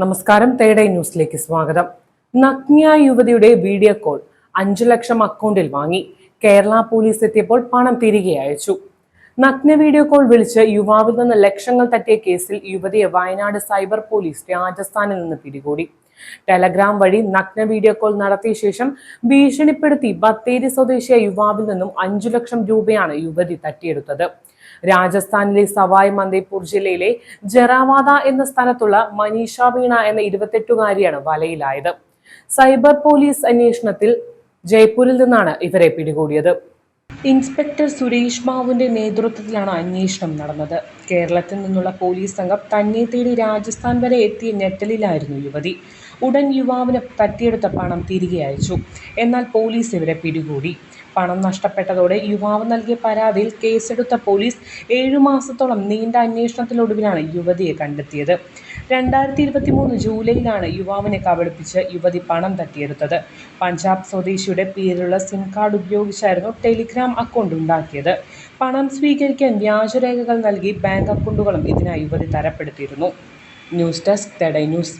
നമസ്കാരം തേടൈ ന്യൂസിലേക്ക് സ്വാഗതം. നഗ്ന യുവതിയുടെ വീഡിയോ കോൾ അഞ്ചു ലക്ഷം അക്കൗണ്ടിൽ വാങ്ങി. കേരള പോലീസ് എത്തിയപ്പോൾ പണം തിരികെ അയച്ചു. നഗ്ന വീഡിയോ കോൾ വിളിച്ച് യുവാവിൽ നിന്ന് ലക്ഷങ്ങൾ തട്ടിയ കേസിൽ യുവതിയെ വയനാട് സൈബർ പോലീസ് രാജസ്ഥാനിൽ നിന്ന് പിടികൂടി. ടെലഗ്രാം വഴി നഗ്ന വീഡിയോ കോൾ നടത്തിയ ശേഷം ഭീഷണിപ്പെടുത്തി ബത്തേരി സ്വദേശിയായ യുവാവിൽ നിന്നും അഞ്ചു ലക്ഷം രൂപയാണ് യുവതി തട്ടിയെടുത്തത്. രാജസ്ഥാനിലെ സവായ് മന്ദേപൂർ ജില്ലയിലെ ജറാവാദ എന്ന സ്ഥലത്തുള്ള മനീഷ വീണ എന്ന ഇരുപത്തെട്ടുകാരിയാണ് വലയിലായത്. സൈബർ പോലീസ് അന്വേഷണത്തിൽ ജയ്പൂരിൽ നിന്നാണ് ഇവരെ പിടികൂടിയത്. ഇൻസ്പെക്ടർ സുരേഷ് ബാബുവിന്റെ നേതൃത്വത്തിലാണ് അന്വേഷണം നടന്നത്. കേരളത്തിൽ നിന്നുള്ള പോലീസ് സംഘം തന്നെ തേടി രാജസ്ഥാൻ വരെ എത്തിയ ഞെട്ടലിലായിരുന്നു യുവതി. ഉടൻ യുവാവിന് തട്ടിയെടുത്ത പണം തിരികെ അയച്ചു. എന്നാൽ പോലീസ് ഇവരെ പിടികൂടി. പണം നഷ്ടപ്പെട്ടതോടെ യുവാവ് നൽകിയ പരാതിയിൽ കേസെടുത്ത പോലീസ് ഏഴു മാസത്തോളം നീണ്ട അന്വേഷണത്തിനൊടുവിലാണ് യുവതിയെ കണ്ടെത്തിയത്. രണ്ടായിരത്തി ഇരുപത്തി മൂന്ന് ജൂലൈയിലാണ് യുവാവിനെ കബളിപ്പിച്ച് യുവതി പണം തട്ടിയെടുത്തത്. പഞ്ചാബ് സ്വദേശിയുടെ പേരിലുള്ള സിം കാർഡ് ഉപയോഗിച്ചായിരുന്നു ടെലിഗ്രാം അക്കൗണ്ട് ഉണ്ടാക്കിയത്. പണം സ്വീകരിക്കാൻ വ്യാജരേഖകൾ നൽകി ബാങ്ക് അക്കൗണ്ടുകളും ഇതിനായി യുവതി തരപ്പെടുത്തിയിരുന്നു. ന്യൂസ് ഡെസ്ക് തെഡൈ ന്യൂസ്.